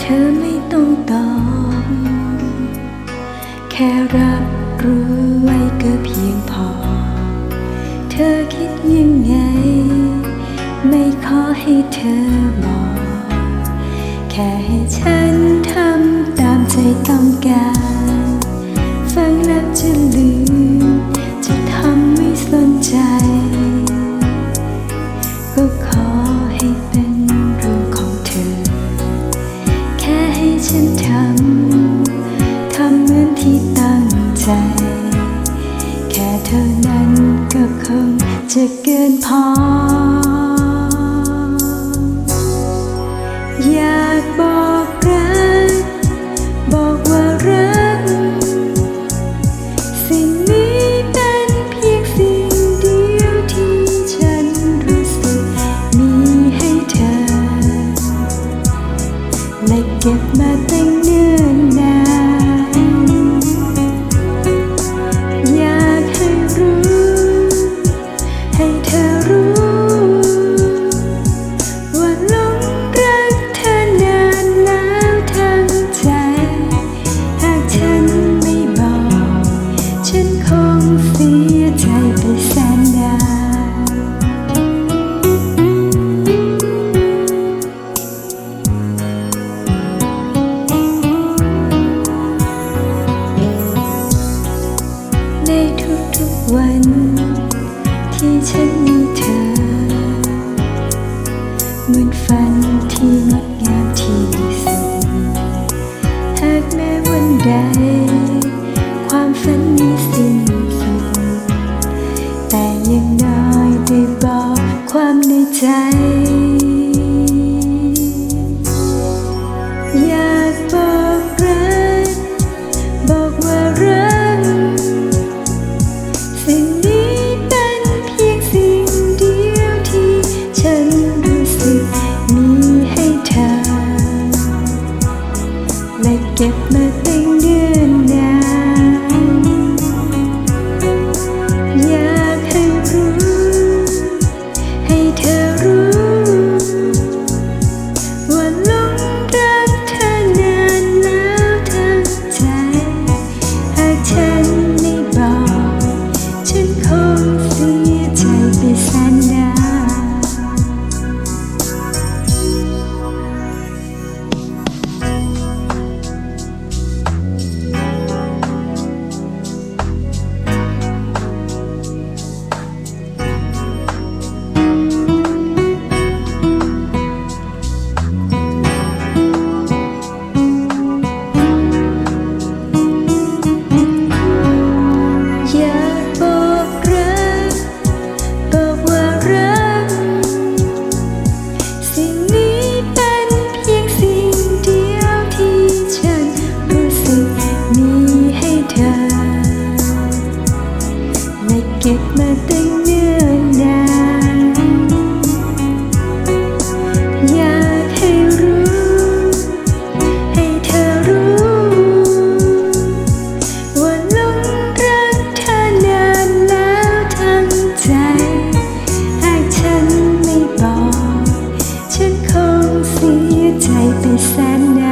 เธอไม่ต้องตอบ แค่รับรู้ไว้ก็เพียงพอ เธอคิดยังไง ไม่ขอให้เธอบอก แค่ให้ฉันทำตามใจต้องการ ฟังแล้วจะลืม ใจ แค่เท่านั้นก็คงจะเกินพอ อยากบอก ฉันมีเธอ เหมือนฝันที่งดงามที่สุด หากแม้วันใด ความฝันมีสิ้นสุด แต่ยังน้อยได้บอกความในใจ Be sad now.